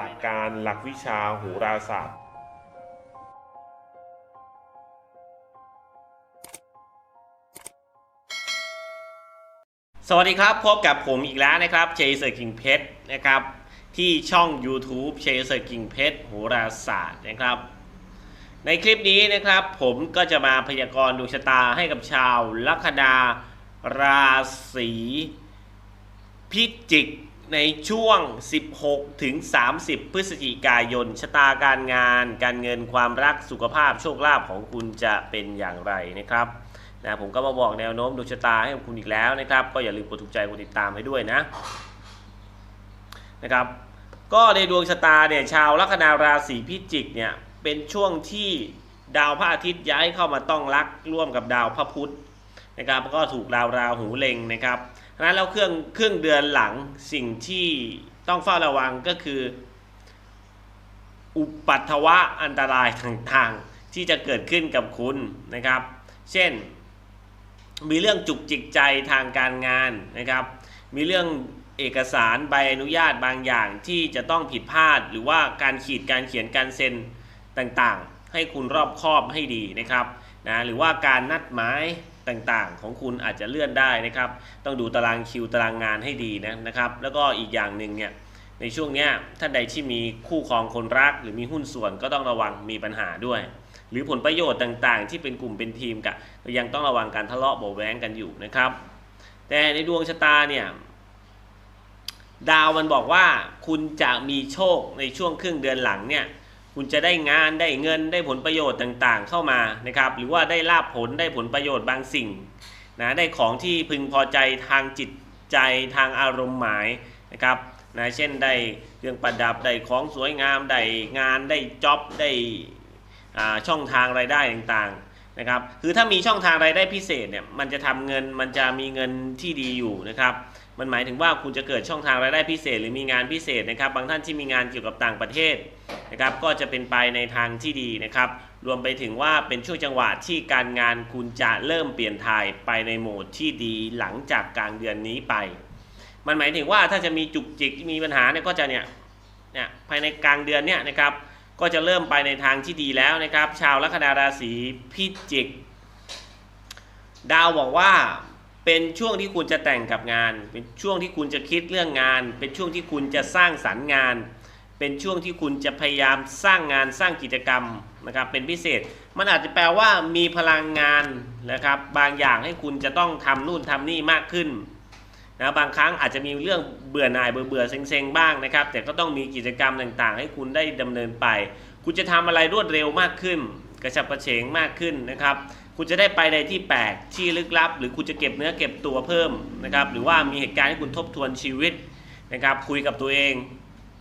หลักการหลักวิชาโหราศาสตร์สวัสดีครับ พบกับผมอีกแล้วนะครับเชยเซอร์กิงเพชรนะครับ ที่ช่อง YouTube เชยเซอร์กิงเพชรโหราศาสตร์นะครับ ในคลิปนี้นะครับ ผมก็จะมาพยากรณ์ดวงชะตาให้กับชาวลัคนาราศีพิจิก ในช่วง 16 ถึง 30 พฤศจิกายน ชะตาการงาน การเงินความรักสุขภาพโชคลาภของคุณจะเป็นอย่างไรนะครับนะผมก็มาบอกแนวโน้มดวงชะตาให้กับคุณอีกแล้วนะครับ ก็อย่าลืมกดถูกใจกดติดตามให้ด้วยนะนะครับ ก็ในดวงชะตาเนี่ยชาวลัคนาราศีพิจิกเนี่ยเป็นช่วงที่ดาวพระอาทิตย์ย้ายเข้ามาต้องรักร่วมกับดาวพระพุธนะครับก็ถูกดาวราหูเล็งนะครับ เพราะฉะนั้นแล้วเครื่องเครื่องเดือนหลังสิ่งที่ต้องเฝ้าระวังก็คือ อุปัตวะอันตรายต่างๆที่จะเกิดขึ้นกับคุณนะครับ เช่น มีเรื่องจุกจิกใจทางการงานนะครับ มีเรื่องเอกสารใบอนุญาตบางอย่างที่จะต้องผิดพลาด หรือว่าการขีดการเขียนการเซ็นต่างๆ ให้คุณรอบคอบให้ดีนะครับนะหรือว่าการนัดหมาย ต่างๆ ของคุณอาจจะเลื่อนได้นะครับ ต้องดูตารางคิวตารางงานให้ดีนะนะครับ แล้วก็อีกอย่างหนึ่งเนี่ยในช่วงเนี้ยท่านใดที่มีคู่ครองคนรัก หรือมีหุ้นส่วนก็ต้องระวังมีปัญหาด้วย หรือผลประโยชน์ต่างๆ ที่เป็นกลุ่มเป็นทีมกับยังต้องระวังการทะเลาะเบาแว้งกันอยู่นะครับ แต่ในดวงชะตาเนี่ยดาวมันบอกว่าคุณจะมีโชคในช่วงครึ่งเดือนหลังเนี่ย คุณจะได้งานได้เงินได้ผลประโยชน์ต่างๆ เข้ามานะครับ หรือว่าได้ลาบผลได้ผลประโยชน์บางสิ่งนะได้ของที่พึงพอใจทางจิตใจทางอารมณ์หมายนะครับนะเช่นได้เครื่องประดับได้ของสวยงามได้งานได้จ็อบได้อ่าช่องทางรายได้ต่างๆนะครับคือถ้ามีช่องทางรายได้พิเศษเนี่ยมันจะทำเงินมันจะมีเงินที่ดีอยู่นะครับ มันหมายถึงว่าคุณจะเกิดช่องทางรายได้พิเศษ หรือมีงานพิเศษนะครับ บางท่านที่มีงานเกี่ยวกับต่างประเทศนะครับ ก็จะเป็นไปในทางที่ดีนะครับ รวมไปถึงว่าเป็นช่วงจังหวะที่การงานคุณจะเริ่มเปลี่ยนถ่ายไปในโหมดที่ดีหลังจากกลางเดือนนี้ไป มันหมายถึงว่าถ้าจะมีจุกจิกมีปัญหาเนี่ยก็จะเนี่ยเนี่ยภายในกลางเดือนเนี่ยนะครับ ก็จะเริ่มไปในทางที่ดีแล้วนะครับ ชาวลัคนาราศีพิจิก ดาวบอกว่า เป็นช่วงที่คุณจะแต่งกับงาน เป็นช่วงที่คุณจะคิดเรื่องงาน เป็นช่วงที่คุณจะสร้างสรรค์งาน เป็นช่วงที่คุณจะพยายามสร้างงานสร้างกิจกรรมนะครับเป็นพิเศษ มันอาจจะแปลว่ามีพลังงานนะครับบางอย่างให้คุณจะต้องทำนู่นทำนี่มากขึ้นนะบางครั้งอาจจะมีเรื่องเบื่อหน่ายเบื่อเบื่อเซ็งๆบ้างนะครับ แต่ก็ต้องมีกิจกรรมต่างๆ ให้คุณได้ดำเนินไป คุณจะทำอะไรรวดเร็วมากขึ้น กระฉับกระเฉงมากขึ้นนะครับ คุณจะได้ไปในที่แปลกที่ลึกลับ หรือคุณจะเก็บเนื้อเก็บตัวเพิ่มนะครับหรือว่ามีเหตุการณ์ให้คุณทบทวนชีวิตนะครับคุยกับตัวเอง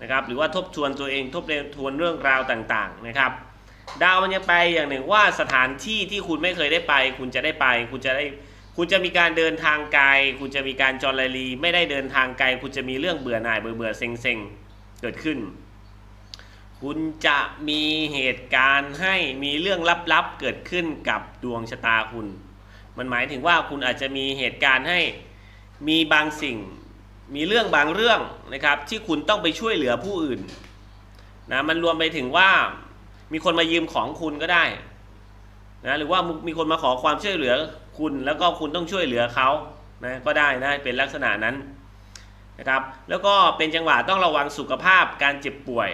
นะครับหรือว่าทบทวนตัวเองทบทวนเรื่องราวต่างๆนะครับ ดาวมันยังไปอย่างหนึ่งว่าสถานที่ที่คุณไม่เคยได้ไป คุณจะได้ไป คุณจะได้คุณจะมีการเดินทางไกล คุณจะมีการจอรลีไม่ได้เดินทางไกล คุณจะมีเรื่องเบื่อหน่ายเบื่อเบื่อเซ็งเซ็งเกิดขึ้น คุณจะมีเหตุการณ์ให้มีเรื่องลับๆเกิดขึ้นกับดวงชะตาคุณ มันหมายถึงว่าคุณอาจจะมีเหตุการณ์ให้มีบางสิ่ง มีเรื่องบางเรื่องนะครับ ที่คุณต้องไปช่วยเหลือผู้อื่นนะมันรวมไปถึงว่ามีคนมายืมของคุณก็ได้นะหรือว่ามีคนมาขอความช่วยเหลือคุณแล้วก็คุณต้องช่วยเหลือเขานะก็ได้นะเป็นลักษณะนั้นนะครับ แล้วก็เป็นจังหวะต้องระวังสุขภาพการเจ็บป่วย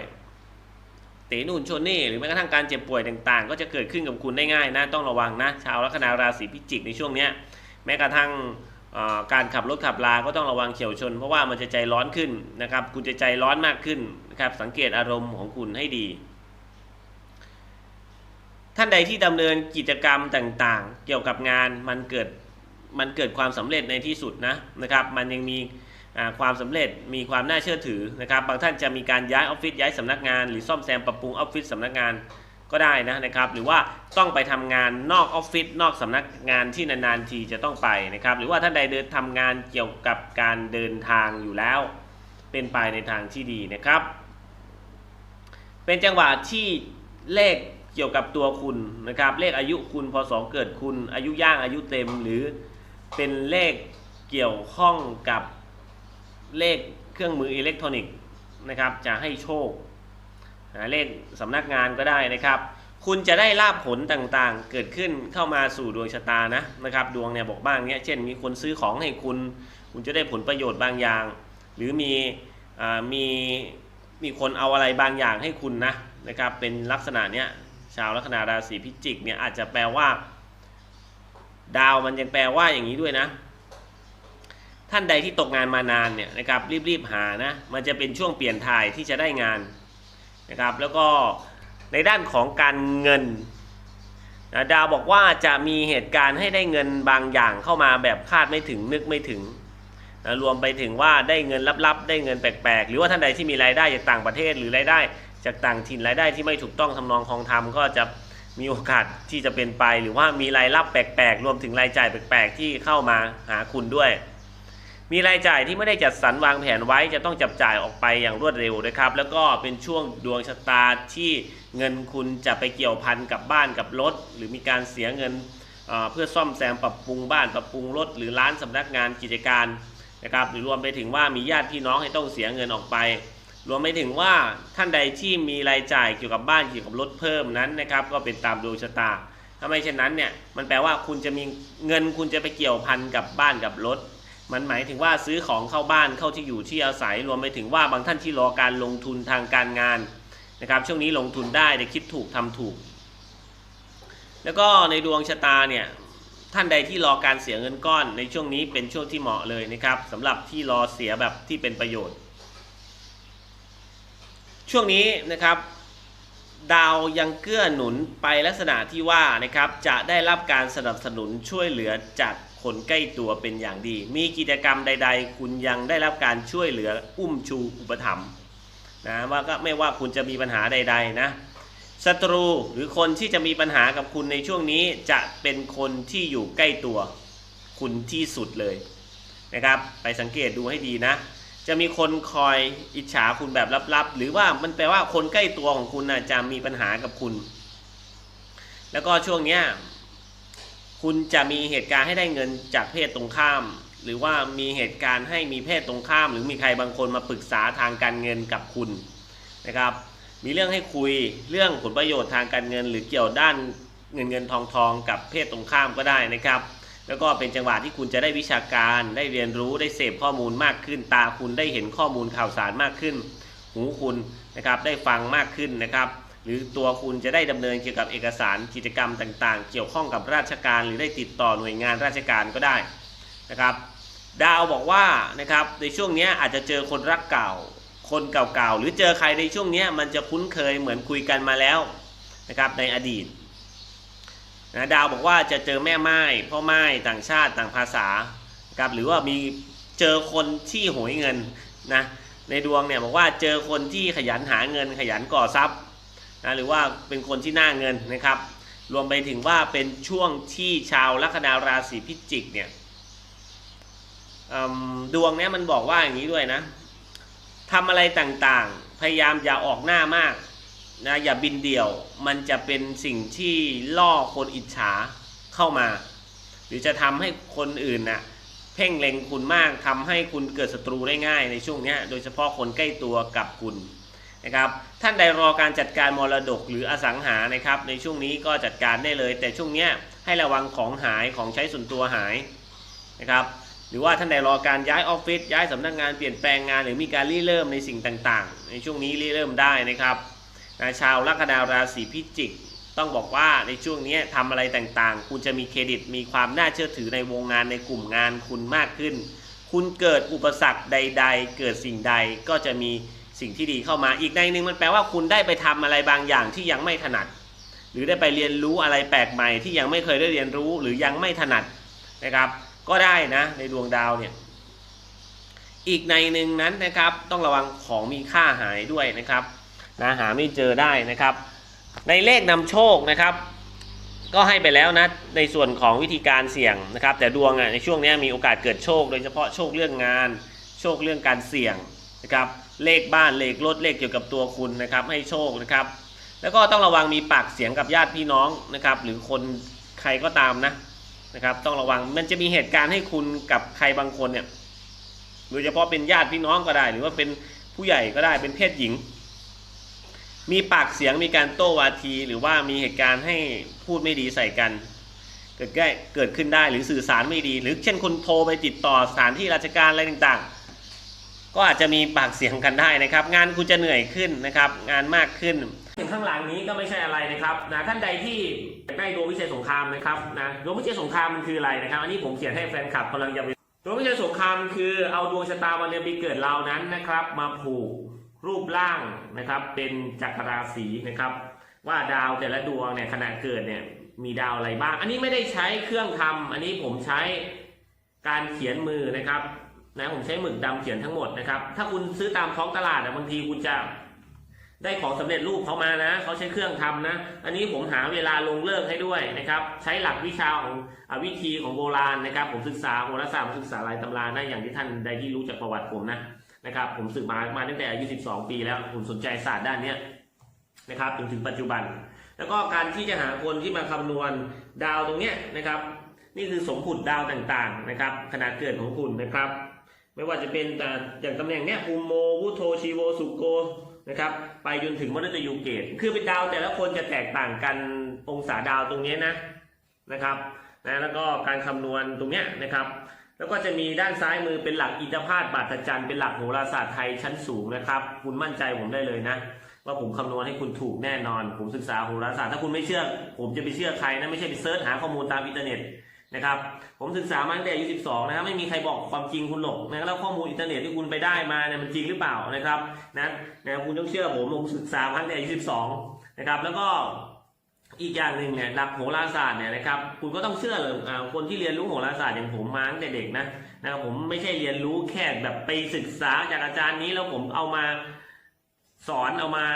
ตะนู่นชนนี่หรือแม้กระทั่งการเจ็บป่วยต่างๆ ก็จะเกิดขึ้นกับคุณได้ง่ายนะต้องระวังนะชาวลัคนาราศีพิจิกในช่วงเนี้ยแม้กระทั่งการขับรถขับลา ก็ต้องระวังเฉียวชน เพราะว่ามันจะใจร้อนขึ้นนะครับคุณจะใจร้อนมากขึ้นนะครับสังเกตอารมณ์ของคุณให้ดี ท่านใดที่ดำเนินกิจกรรมต่างๆ เกี่ยวกับงานมันเกิดมันเกิดความสำเร็จในที่สุดนะนะครับ มันยังมี ความสำเร็จมีความน่าเชื่อถือนะครับบางท่านจะมีการย้ายออฟฟิศย้ายสำนักงาน หรือซ่อมแซมปรับปรุงออฟฟิศสำนักงานก็ได้นะนะครับ หรือว่าต้องไปทำงานนอกออฟฟิศนอกสำนักงานที่นานๆทีจะต้องไปนะครับ หรือว่าท่านใดเดินทำงานเกี่ยวกับการเดินทางอยู่แล้ว เป็นไปในทางที่ดีนะครับ เป็นจังหวะที่เลขเกี่ยวกับตัวคุณนะครับ เลขอายุคุณพศเกิดคุณ อายุย่างอายุเต็ม หรือเป็นเลขเกี่ยวข้องกับ เลขเครื่องมืออิเล็กทรอนิกส์นะครับ จะให้โชคเลขสำนักงานก็ได้นะครับ คุณจะได้ลาบผลต่างๆ เกิดขึ้นเข้ามาสู่ดวงชะตานะนะครับ ดวงเนี่ยบอกบ้างเนี้ยเช่นมีคนซื้อของให้คุณ คุณจะได้ผลประโยชน์บางอย่าง หรือมีอมีมีคนเอาอะไรบางอย่างให้คุณนะนะครับ เป็นลักษณะเนี้ยชาวลัคนาราศีพิจิกเนี่ยอาจจะแปลว่า ดาวมันยังแปลว่าอย่างนี้ด้วยนะ ท่านใดที่ตกงานมานานเนี่ยนะครับรีบๆหานะมันจะเป็นช่วงเปลี่ยนถ่ายที่จะได้งานนะครับแล้วก็ในด้านของการเงินนะดาวบอกว่าจะมีเหตุการณ์ให้ได้เงินบางอย่างเข้ามาแบบคาดไม่ถึงนึกไม่ถึงนะรวมไปถึงว่าได้เงินลับๆ ได้เงินแปลกๆ หรือว่าท่านใดที่มีรายได้จากต่างประเทศหรือรายได้จากต่างถิ่นรายได้ที่ไม่ถูกต้องทำนองคลองธรรมก็จะมีโอกาสที่จะเป็นไป หรือว่ามีรายรับแปลกๆ รวมถึงรายจ่ายแปลกๆ ที่เข้ามาหาคุณด้วย มีรายจ่ายที่ไม่ได้จัดสรรวางแผนไว้จะต้องจับจ่ายออกไปอย่างรวดเร็วนะครับ แล้วก็เป็นช่วงดวงชะตาที่เงินคุณจะไปเกี่ยวพันกับบ้านกับรถ หรือมีการเสียเงินเเพื่อซ่อมแซมปรับปรุงบ้านปรับปรุงรถ หรือร้านสำนักงานกิจการนะครับหรือรวมไปถึงว่ามีญาติพี่น้องให้ต้องเสียเงินออกไป รวมไปถึงว่าท่านใดที่มีรายจ่ายเกี่ยวกับบ้านเกี่ยวกับรถเพิ่มนั้นนะครับก็เป็นตามดวงชะตาถ้าไม่เช่นนั้นเนี่ยมันแปลว่าคุณจะมีเงินคุณจะไปเกี่ยวพันกับบ้านกับรถ มันหมายถึงว่าซื้อของเข้าบ้านเข้าที่อยู่ที่อาศัยรวมไปถึงว่าบางท่านที่รอการลงทุนทางการงานนะครับ ช่วงนี้ลงทุนได้แต่คิดถูกทำถูก แล้วก็ในดวงชะตาเนี่ยท่านใดที่รอการเสียเงินก้อนในช่วงนี้เป็นช่วงที่เหมาะเลยนะครับสำหรับที่รอเสียแบบที่เป็นประโยชน์ ช่วงนี้นะครับ ดาวยังเกื้อหนุนไปลักษณะที่ว่านะครับจะได้รับการสนับสนุนช่วยเหลือจาก คนใกล้ตัวเป็นอย่างดี มีกิจกรรมใด ๆ คุณยังได้รับการช่วยเหลืออุ้มชูอุปถัมภ์นะว่าก็ไม่ว่าคุณจะมีปัญหาใด ๆ นะศัตรูหรือคนที่จะมีปัญหากับคุณในช่วงนี้จะเป็นคนที่อยู่ใกล้ตัว คุณที่สุดเลยนะครับ ไปสังเกตดูให้ดีนะ จะมีคนคอยอิจฉาคุณแบบลับๆ หรือว่ามันแปลว่าคนใกล้ตัวของคุณนะจะมีปัญหากับคุณ แล้วก็ช่วงเนี้ย คุณจะมีเหตุการณ์ให้ได้เงินจากเพศตรงข้าม หรือว่ามีเหตุการณ์ให้มีเพศตรงข้าม หรือมีใครบางคนมาปรึกษาทางการเงินกับคุณนะครับ มีเรื่องให้คุยเรื่องผลประโยชน์ทางการเงิน หรือเกี่ยวด้านเงินเงินทองทองกับเพศตรงข้ามก็ได้นะครับ แล้วก็เป็นจังหวะที่คุณจะได้วิชาการได้เรียนรู้ได้เสพข้อมูลมากขึ้น ตาคุณได้เห็นข้อมูลข่าวสารมากขึ้น หูคุณนะครับได้ฟังมากขึ้นนะครับ หรือตัวคุณจะได้ดำเนินเกี่ยวกับเอกสารกิจกรรมต่างๆ เกี่ยวข้องกับราชการ หรือได้ติดต่อหน่วยงานราชการก็ได้นะครับดาวบอกว่านะครับในช่วงนี้อาจจะเจอคนรักเก่า คนเก่าๆหรือเจอใครในช่วงนี้มันจะคุ้นเคยเหมือนคุยกันมาแล้วนะครับในอดีตนะดาวบอกว่าจะเจอแม่ไม้พ่อไม้ต่างชาติต่างภาษาครับหรือว่ามีเจอคนที่โหยเงินนะในดวงเนี่ยบอกว่าเจอคนที่ขยันหาเงินขยันก่อทรัพย์ นะหรือว่าเป็นคนที่หน้าเงินนะครับ รวมไปถึงว่าเป็นช่วงที่ชาวลัคนาราศีพิจิกเนี่ยดวงเนี้ยมันบอกว่าอย่างนี้ด้วยนะทำอะไรต่างๆ พยายามอย่าออกหน้ามากนะอย่าบินเดี่ยวมันจะเป็นสิ่งที่ล่อคนอิจฉาเข้ามา หรือจะทำให้คนอื่นน่ะเพ่งเล็งคุณมากทำให้คุณเกิดศัตรูได้ง่ายในช่วงนี้โดยเฉพาะคนใกล้ตัวกับคุณ นะครับท่านใดรอการจัดการมรดกหรืออสังหานะครับ ในช่วงนี้ก็จัดการได้เลย แต่ช่วงเนี้ยให้ระวังของหายของใช้ส่วนตัวหายนะครับหรือว่าท่านใดรอการย้ายออฟฟิศย้ายสำนักงานเปลี่ยนแปลงงานหรือมีการริเริ่มในสิ่งต่างๆ ในช่วงนี้ริเริ่มได้นะครับชาวลัคนาราศีพิจิก ต้องบอกว่าในช่วงนี้ทำอะไรต่างๆ คุณจะมีเครดิตมีความน่าเชื่อถือในวงงานในกลุ่มงานคุณมากขึ้น คุณเกิดอุปสรรคใด ๆ เกิดสิ่งใดก็จะมี สิ่งที่ดีเข้ามา อีกในหนึ่งมันแปลว่าคุณได้ไปทำอะไรบางอย่างที่ยังไม่ถนัด หรือได้ไปเรียนรู้อะไรแปลกใหม่ที่ยังไม่เคยได้เรียนรู้หรือยังไม่ถนัดนะครับ ก็ได้นะในดวงดาวเนี่ยอีกในหนึ่งนั้นนะครับต้องระวังของมีค่าหายด้วยนะครับนะหาไม่เจอได้นะครับ ในเลขนำโชคนะครับ ก็ให้ไปแล้วนะในส่วนของวิธีการเสี่ยงนะครับ แต่ดวงอะในช่วงนี้มีโอกาสเกิดโชค โดยเฉพาะโชคเรื่องงาน โชคเรื่องการเสี่ยงนะครับ เลขบ้านเลขรถเลขเกี่ยวกับตัวคุณนะครับให้โชคนะครับ แล้วก็ต้องระวังมีปากเสียงกับญาติพี่น้องนะครับ หรือคนใครก็ตามนะนะครับ ต้องระวังมันจะมีเหตุการณ์ให้คุณกับใครบางคนเนี่ยโดยเฉพาะเป็นญาติพี่น้องก็ได้ หรือว่าเป็นผู้ใหญ่ก็ได้เป็นเพศหญิง มีปากเสียงมีการโต้วาที หรือว่ามีเหตุการณ์ให้พูดไม่ดีใส่กัน เกิดได้เกิดขึ้นได้หรือสื่อสารไม่ดี หรือเช่นคนโทรไปติดต่อสถานที่ราชการอะไรต่างๆ ก็อาจจะมีปากเสียงกันได้นะครับ งานคุณจะเหนื่อยขึ้นนะครับ งานมากขึ้นถึงข้างหลังนี้ก็ไม่ใช่อะไรนะครับนะท่านใดที่อยากได้ดวงวิเศษสงครามนะครับนะดวงวิเศษสงครามมันคืออะไรนะครับ อันนี้ผมเขียนให้แฟนคลับกำลังจะไปดวงวิเศษสงครามคือเอาดวงชะตาวันเดือนปีเกิดเรานั้นนะครับ มาผูกรูปร่างนะครับ เป็นจักรราศีนะครับ ว่าดาวแต่ละดวงเนี่ยขณะเกิดเนี่ยมีดาวอะไรบ้าง อันนี้ไม่ได้ใช้เครื่องทำอันนี้ผมใช้การเขียนมือนะครับ นะผมใช้หมึกดำเขียนทั้งหมดนะครับ ถ้าคุณซื้อตามท้องตลาดอะบางทีคุณจะได้ของสำเร็จรูปเขามานะเขาใช้เครื่องทำนะ อันนี้ผมหาเวลาลงเลิกให้ด้วยนะครับ ใช้หลักวิชาของอวิธีของโบราณนะครับ ผมศึกษาโหราศาสตร์ผมศึกษาลายตำรานะอย่างที่ท่านใดที่รู้จากประวัติผมนะนะครับ ผมศึกมามาตั้งแต่อายุ 12 ปีแล้วผมสนใจศาสตร์ด้านเนี้นะครับจนถึงปัจจุบัน แล้วก็การที่จะหาคนที่มาคำนวณดาวตรงเนี้ยนะครับ นี่คือสมผุดดาวต่างๆนะครับขนาดเกิดของคุณนะครับ ไม่ว่าจะเป็นแต่อย่างตำแหน่งเนี้ยอุโมวุโทชีโวสุโกนะครับไปจนถึงมฤตยูเกตคือเป็นดาวแต่ละคนจะแตกต่างกันองศาดาวตรงนี้นะนะครับนะแล้วก็การคำนวณตรงเนี้ยนะครับ แล้วก็จะมีด้านซ้ายมือเป็นหลักอินทพาตบาทจันเป็นหลักโหราศาสตร์ไทยชั้นสูงนะครับ คุณมั่นใจผมได้เลยนะ ว่าผมคำนวณให้คุณถูกแน่นอน ผมศึกษาโหราศาสตร์ถ้าคุณไม่เชื่อ ผมจะไปเชื่อใครนะไม่ใช่ไปเซิร์ชหาข้อมูลตามอินเทอร์เน็ต นะครับ ผมศึกษามาตั้งแต่อายุ 12 นะครับไม่มีใครบอกความจริงคุณหรอกนะแล้วข้อมูลอินเทอร์เน็ตที่คุณไปได้มาเนี่ยมันจริงหรือเปล่านะครับนะนะคุณต้องเชื่อผมผมศึกษามาตั้งแต่อายุ 12 นะครับ แล้วก็อีกอย่างหนึ่งเนี่ยหลักโหราศาสตร์เนี่ยนะครับคุณก็ต้องเชื่อเลยอ่าคนที่เรียนรู้โหราศาสตร์อย่างผมมาตั้งแต่เด็กนะนะครับผมไม่ใช่เรียนรู้แค่แบบไปศึกษาจากอาจารย์นี้แล้วผมเอามาสอนเอามา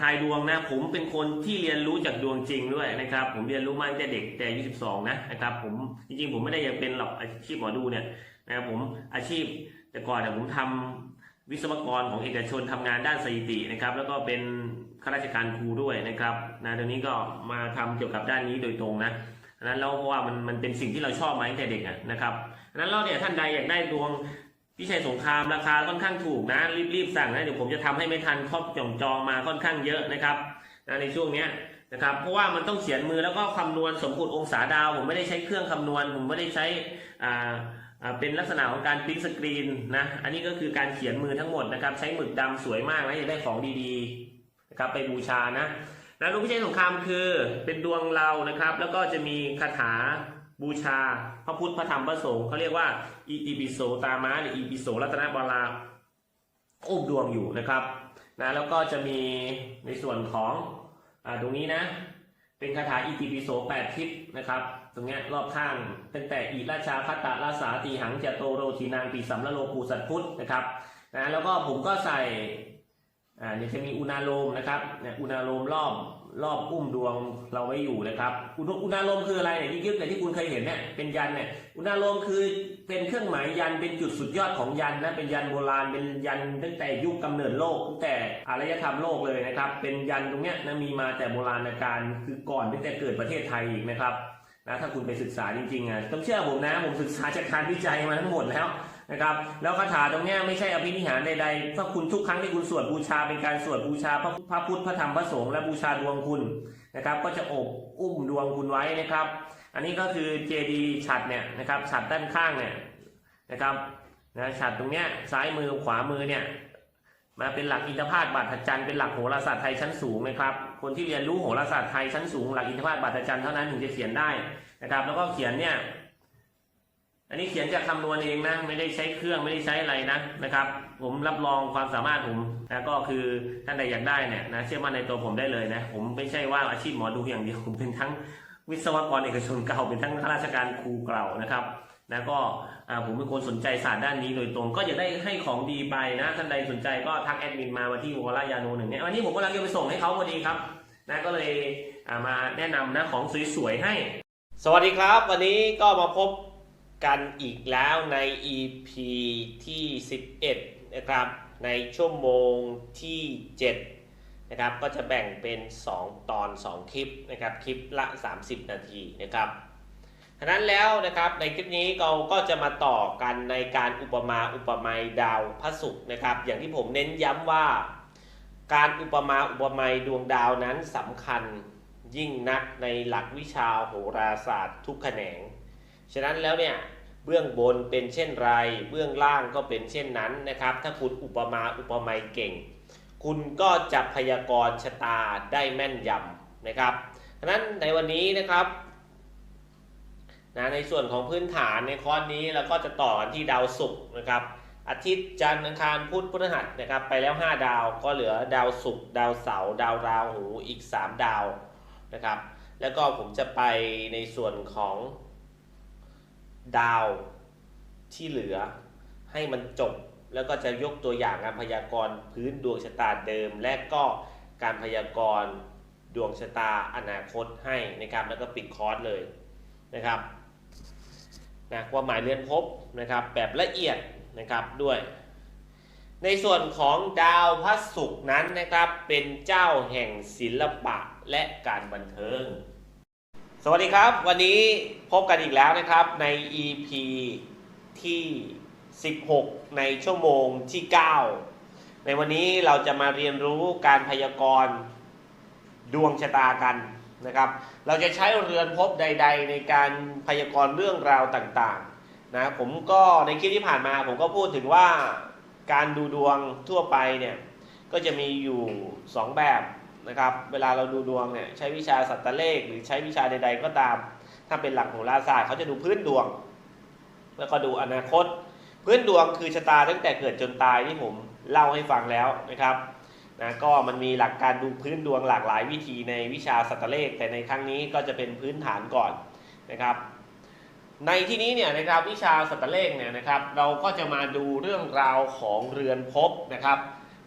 ทายดวงนะผมเป็นคนที่เรียนรู้จากดวงจริงด้วยนะครับ ผมเรียนรู้มาตั้งแต่เด็กแต่อายุ12นะนะครับผมจริงๆผมไม่ได้อยากเป็นหรอกอาชีพหมอดูเนี่ยนะครับผมอาชีพแต่ก่อนเนี่ยผมทำวิศวกรของเอกชนทำงานด้านสถิตินะครับ แล้วก็เป็นข้าราชการครูด้วยนะครับนะเดี๋ยวนี้ก็มาทำเกี่ยวกับด้านนี้โดยตรงนะนั้นเพราะว่ามันมันเป็นสิ่งที่เราชอบมาตั้งแต่เด็กนะครับนั้นเราเนี่ยท่านใดอยากได้ดวง พี่ชัยสงครามราคาค่อนข้างถูกนะ รีบๆสั่งนะเดี๋ยวผมจะทำให้ไม่ทันครอบจองจองมาค่อนข้างเยอะนะครับนะในช่วงเนี้ยนะครับเพราะว่ามันต้องเขียนมือแล้วก็คำนวณสมผุดองศาดาว ผมไม่ได้ใช้เครื่องคำนวณ ผมไม่ได้ใช้อ่าอ่าเป็นลักษณะของการพิมพ์สกรีนนะอันนี้ก็คือการเขียนมือทั้งหมดนะครับใช้หมึกดำสวยมากนะจะได้ของดีๆนะครับไปบูชานะนะหลวงพี่ชัยสงครามคือเป็นดวงเรานะครับ แล้วก็จะมีคาถา บูชาพระพุทธพระธรรมพระสงฆ์เขาเรียกว่าอีอีปิโสตามาหรืออีปิโสรัตนบาลาอุ้มดวงอยู่นะครับนะแล้วก็จะมีในส่วนของอ่าตรงนี้นะ เป็นคาถาอีติปิโสแปดทิศนะครับ ตรงเนี้ยรอบข้างตั้งแต่อีราชาคัตตาราสาตีหังเจโตโรทีนางปีสัมละโลปูสัตพุทธนะครับนะแล้วก็ผมก็ใส่อ่าเนี่ยจะมีอุณาโลมนะครับเนี่ยอุณาโลมรอบ รอบอุ้มดวงเราไว้อยู่นะครับอุณอุณาลมคืออะไรเนี่ยยึกๆแต่ที่คุณเคยเห็นเนี่ยเป็นยันเนี่ยอุณาลมคือเป็นเครื่องหมายยันเป็นจุดสุดยอดของยันนะเป็นยันโบราณเป็นยันตั้งแต่ยุคกำเนิดโลกตั้งแต่อารยธรรมโลกเลยนะครับ เป็นยันตรงเนี้ยนะมีมาแต่โบราณกาลคือก่อนตั้งแต่เกิดประเทศไทยอีกนะครับนะถ้าคุณไปศึกษาจริงๆอะต้องเชื่อผมนะผมศึกษาจากการวิจัยมาทั้งหมดแล้ว นะครับแล้วคาถาตรงนี้ไม่ใช่อภินิหารใดๆถ้าคุณทุกครั้งที่คุณสวดบูชาเป็นการสวดบูชาพระพระพุทธพระธรรมพระสงฆ์และบูชาดวงคุณนะครับ ก็จะอบอุ้มดวงคุณไว้นะครับ อันนี้ก็คือเจดีฉัดเนี่ยนะครับฉัดด้านข้างเนี่ยนะครับนะฉัดตรงเนี้ยซ้ายมือขวามือเนี่ยมาเป็นหลักอินทพาตบาทจันทร์เป็นหลักโหราศาสตร์ไทยชั้นสูงนะครับ คนที่เรียนรู้โหราศาสตร์ไทยชั้นสูง หลักอินทพาตบาทจันทร์เท่านั้นถึงจะเขียนได้นะครับ แล้วก็เขียนเนี่ย อันนี้เขียนจากคำนวณเองนะ ไม่ได้ใช้เครื่องไม่ได้ใช้อะไรนะนะครับ ผมรับรองความสามารถผมนะก็คือท่านใดอยากได้เนี่ยนะเชื่อมั่นในตัวผมได้เลยนะ ผมไม่ใช่ว่าอาชีพหมอดูอย่างเดียวผมเป็นทั้งวิศวกรเอกชนเก่าเป็นทั้งข้าราชการครูเก่านะครับนะก็ผมเป็นคนสนใจศาสตร์ด้านนี้โดยตรง ก็อยากได้ให้ของดีไปนะท่านใดสนใจก็ทักแอดมินมามาที่วอลายาโนหนึ่งเนี่ยวันนี้ผมกำลังจะไปส่งให้เขาพอดีครับนะก็เลยมาแนะนำนะของสวยๆให้ สวัสดีครับ วันนี้ก็มาพบ กันอีกแล้วใน EP ที่ 11 นะครับ ในชั่วโมงที่ 7 นะครับ ก็จะแบ่งเป็น 2 ตอน 2 คลิปนะครับ คลิปละ 30 นาทีนะครับฉะนั้นแล้วนะครับในคลิปนี้เราก็จะมาต่อกันในการอุปมาอุปไมยดาวพระศุกร์นะครับ อย่างที่ผมเน้นย้ำว่า การอุปมาอุปไมยดวงดาวนั้นสำคัญยิ่งนักในหลักวิชาโหราศาสตร์ทุกแขนง ฉะนั้นแล้วเนี่ยเบื้องบนเป็นเช่นไร เบื้องล่างก็เป็นเช่นนั้นนะครับ ถ้าคุณอุปมาอุปไมยเก่ง คุณก็จะพยากรณ์ชะตาได้แม่นยำนะครับฉะนั้นในวันนี้นะครับนะในส่วนของพื้นฐานในคอร์สนี้เราก็จะต่อกันที่ดาวศุกร์นะครับ อาทิตย์จันทร์อังคารพุธพฤหัสนะครับ ไปแล้ว 5 ดาวก็เหลือดาวศุกร์ดาวเสาร์ดาวราหูอีก 3 ดาวนะครับ แล้วก็ผมจะไปในส่วนของ ดาวที่เหลือให้มันจบ แล้วก็จะยกตัวอย่างการพยากรณ์พื้นดวงชะตาเดิม และก็การพยากรณ์ดวงชะตาอนาคตให้นะครับแล้วก็ปิดคอร์สเลยนะครับนะความหมายเรือนภพนะครับแบบละเอียดนะครับด้วย ในส่วนของดาวพระศุกร์นั้นนะครับเป็นเจ้าแห่งศิลปะและการบันเทิง สวัสดีครับ วันนี้พบกันอีกแล้วนะครับใน EP ที่ 16 ในชั่วโมงที่ 9 ในวันนี้เราจะมาเรียนรู้การพยากรณ์ดวงชะตากันนะครับ เราจะใช้เรือนภพใด ๆ ในการพยากรณ์เรื่องราวต่างๆนะผมก็ในคลิปที่ผ่านมาผมก็พูดถึงว่าการดูดวงทั่วไปเนี่ยก็จะมีอยู่ 2 แบบ นะครับ เวลาเราดูดวงเนี่ยใช้วิชาสัตว์เลขหรือใช้วิชาใด ๆ ก็ตาม ถ้าเป็นหลักโหราศาสตร์เขาจะดูพื้นดวง แล้วก็ดูอนาคต พื้นดวงคือชะตาตั้งแต่เกิดจนตายที่ผมเล่าให้ฟังแล้วนะครับนะก็มันมีหลักการดูพื้นดวงหลากหลายวิธีในวิชาสัตว์เลข แต่ในครั้งนี้ก็จะเป็นพื้นฐานก่อนนะครับ ในที่นี้เนี่ยนะครับวิชาสัตว์เลขเนี่ยนะครับ เราก็จะมาดูเรื่องราวของเรือนภพนะครับ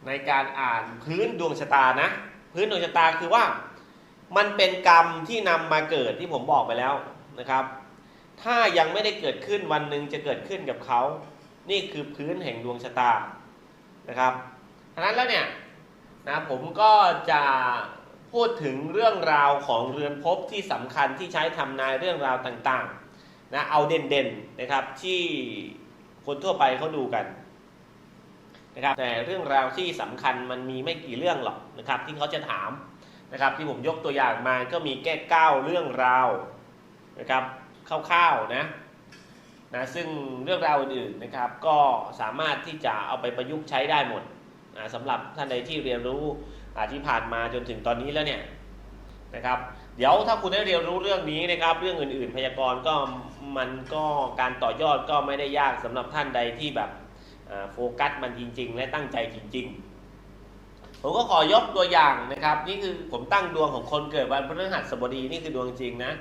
ในการอ่านพื้นดวงชะตานะ พื้นดวงชะตาคือว่ามันเป็นกรรมที่นำมาเกิดที่ผมบอกไปแล้วนะครับ ถ้ายังไม่ได้เกิดขึ้นวันหนึ่งจะเกิดขึ้นกับเขา นี่คือพื้นแห่งดวงชะตานะครับฉะนั้นแล้วเนี่ยนะผมก็จะพูดถึงเรื่องราวของเรือนภพที่สำคัญที่ใช้ทำนายเรื่องราวต่างๆนะเอาเด่นๆนะครับที่คนทั่วไปเขาดูกัน นะครับแต่เรื่องราวที่สำคัญมันมีไม่กี่เรื่องหรอกนะครับที่เขาจะถามนะครับที่ผมยกตัวอย่างมาก็มีแก้เก้าเรื่องราวนะครับคร่าวๆนะนะซึ่งเรื่องราวอื่นๆนะครับก็สามารถที่จะเอาไปประยุกต์ใช้ได้หมดนะสำหรับท่านใดที่เรียนรู้อที่ผ่านมาจนถึงตอนนี้แล้วเนี่ยนะครับเดี๋ยวถ้าคุณได้เรียนรู้เรื่องนี้นะครับ เรื่องอื่นๆ พยากรณ์ก็มันก็การต่อยอดก็ไม่ได้ยากสำหรับท่านใดที่แบบ โฟกัสมันจริง ๆ และตั้งใจจริง ๆ ผมก็ขอยกตัวอย่างนะครับ นี่คือผมตั้งดวงของคนเกิดวันพฤหัสบดีนี่คือดวงจริงนะ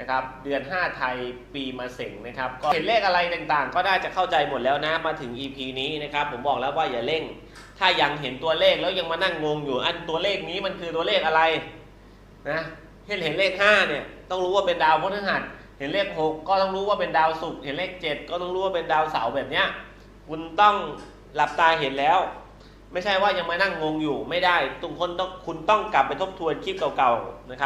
นะครับ เดือน 5 ไทยปีมาเสงนะครับ ก็เห็นเลขอะไรต่างๆ ก็น่าจะเข้าใจหมดแล้วนะมาถึง EP นี้นะครับ ผมบอกแล้วว่าอย่าเร่ง ถ้ายังเห็นตัวเลขแล้วยังมานั่งงงอยู่อันตัวเลขนี้มันคือตัวเลขอะไรนะเห็นเห็นเลข 5 เนี่ยต้องรู้ว่าเป็นดาวพฤหัสเห็นเลข 6 ก็ต้องรู้ว่าเป็นดาวศุกร์เห็นเลข 7 ก็ต้องรู้ว่าเป็นดาวเสาร์แบบเนี้ย คุณต้องหลับตาเห็นแล้ว ไม่ใช่ว่ายังมานั่งงงอยู่ไม่ได้ทุกคนต้องคุณต้องกลับไปทบทวนคลิปเก่าๆนะครับ